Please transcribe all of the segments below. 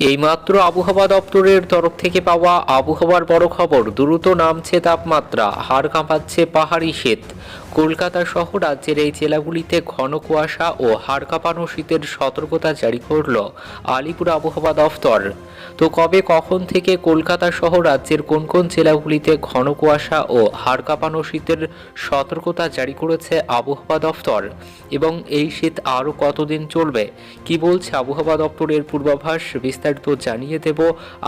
এইমাত্র আবহাওয়া দপ্তরের তরফ থেকে পাওয়া আবহাওয়ার বড় খবর, দ্রুত নামছে তাপমাত্রা। হাড় কাঁপাচ্ছে পাহাড়ি শীত কলকাতা সহ রাজ্যের এই জেলাগুলিতে ঘন কুয়াশা ও হাড় কাঁপানো শীতের সতর্কতা জারি করল আলিপুর আবহাওয়া দফতর। তো কবে, কখন থেকে কলকাতা সহ রাজ্যের কোন কোন জেলাগুলিতে ঘন কুয়াশা ও হাড় কাঁপানো শীতের সতর্কতা জারি করেছে আবহাওয়া দফতর? এবং এই শীত আরও কতদিন চলবে? কি বলছে আবহাওয়া দপ্তরের পূর্বাভাস? বিস্তারিত জানিয়ে দেব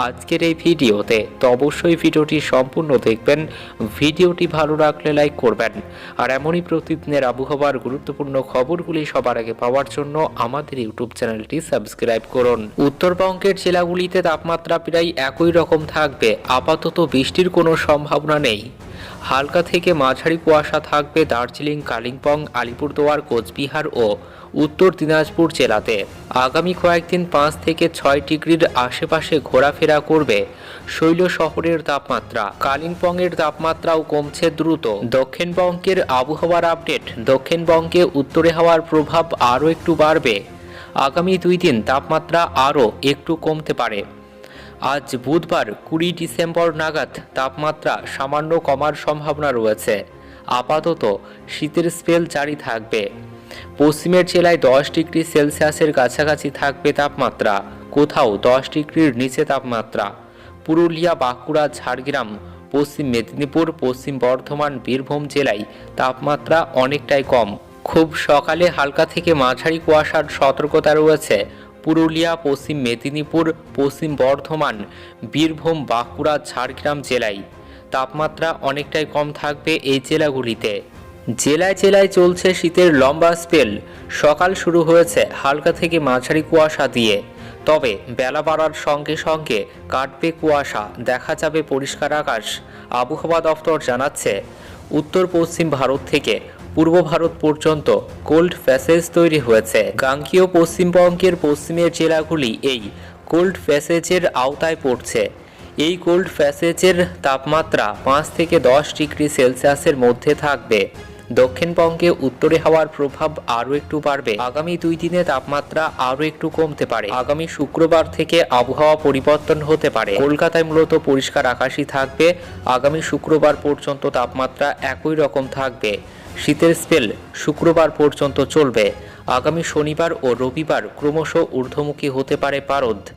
আজকের এই ভিডিওতে। তো অবশ্যই ভিডিওটি সম্পূর্ণ দেখবেন। ভিডিওটি ভালো রাখলে লাইক করবেন। আর এমনই প্রতিদিনের আবহাওয়ার গুরুত্বপূর্ণ খবরগুলি সবার আগে পাওয়ার জন্য আমাদের ইউটিউব চ্যানেলটি সাবস্ক্রাইব করুন। উত্তরবঙ্গের জেলাগুলিতে তাপমাত্রা প্রায় একই রকম থাকবে। আপাতত বৃষ্টির কোনো সম্ভাবনা নেই। হালকা থেকে মাঝারি কুয়াশা থাকবে দার্জিলিং, কালিম্পং, আলিপুরদুয়ার, কোচবিহার ও উত্তর দিনাজপুর জেলাতে। আগামী কয়েকদিন পাঁচ থেকে ছয় ডিগ্রির আশেপাশে ঘোরাফেরা করবে শৈল শহরের তাপমাত্রা। কালিম্পংয়ের তাপমাত্রাও কমছে দ্রুত। দক্ষিণবঙ্গের আবহাওয়ার আপডেট। দক্ষিণবঙ্গে উত্তরে হওয়ার প্রভাব আরও একটু বাড়বে। আগামী দুই দিন তাপমাত্রা আরও একটু কমতে পারে। আজ বুধবার কুড়ি ডিসেম্বর নাগাদ তাপমাত্রা সামান্য কমার সম্ভাবনা রয়েছে। আপাতত শীতের স্পেল জারি থাকবে। পশ্চিমের জেলায় দশ ডিগ্রি সেলসিয়াসের কাছাকাছি থাকবে তাপমাত্রা, কোথাও দশ ডিগ্রির নিচে তাপমাত্রা। পুরুলিয়া, বাঁকুড়া, ঝাড়গ্রাম, পশ্চিম মেদিনীপুর, পশ্চিম বর্ধমান, বীরভূম জেলায় তাপমাত্রা অনেকটাই কম। খুব সকালে হালকা থেকে মাঝারি কুয়াশার সতর্কতা রয়েছে। পুরুলিয়া, পশ্চিম মেদিনীপুর, পশ্চিম বর্ধমান, বীরভূম, বাঁকুড়া, ঝাড়গ্রাম জেলায় তাপমাত্রা অনেকটাই কম থাকবে এই জেলাগুলিতে। জেলায় জেলায় চলছে শীতের লম্বা স্পেল। সকাল শুরু হয়েছে হালকা থেকে মাঝারি কুয়াশা দিয়ে। তবে বেলা বাড়ার সঙ্গে সঙ্গে কাটবে কুয়াশা, দেখা যাবে পরিষ্কার আকাশ। আবহাওয়া দফতর জানাচ্ছে, উত্তর পশ্চিম ভারত থেকে পূর্ব ভারত পর্যন্ত কোল্ড প্যাসেজ তৈরি হয়েছে। গাঙ্গীয় পশ্চিমবঙ্গের পশ্চিমের জেলাগুলি এই কোল্ড প্যাসেজের আওতায় পড়ছে। এই কোল্ড প্যাসেজের তাপমাত্রা পাঁচ থেকে দশ ডিগ্রি সেলসিয়াসের মধ্যে থাকবে। দক্ষিণবঙ্গে উত্তরে হওয়ার প্রভাব আরও একটু বাড়বে। আগামী দুই দিনে তাপমাত্রা আরও একটু কমতে পারে। আগামী শুক্রবার থেকে আবহাওয়া পরিবর্তন হতে পারে। কলকাতায় মূলত পরিষ্কার আকাশই থাকবে। আগামী শুক্রবার পর্যন্ত তাপমাত্রা একই রকম থাকবে। শীতের স্পেল শুক্রবার পর্যন্ত চলবে। আগামী শনিবার ও রবিবার ক্রমশ ঊর্ধ্বমুখী হতে পারে পারদ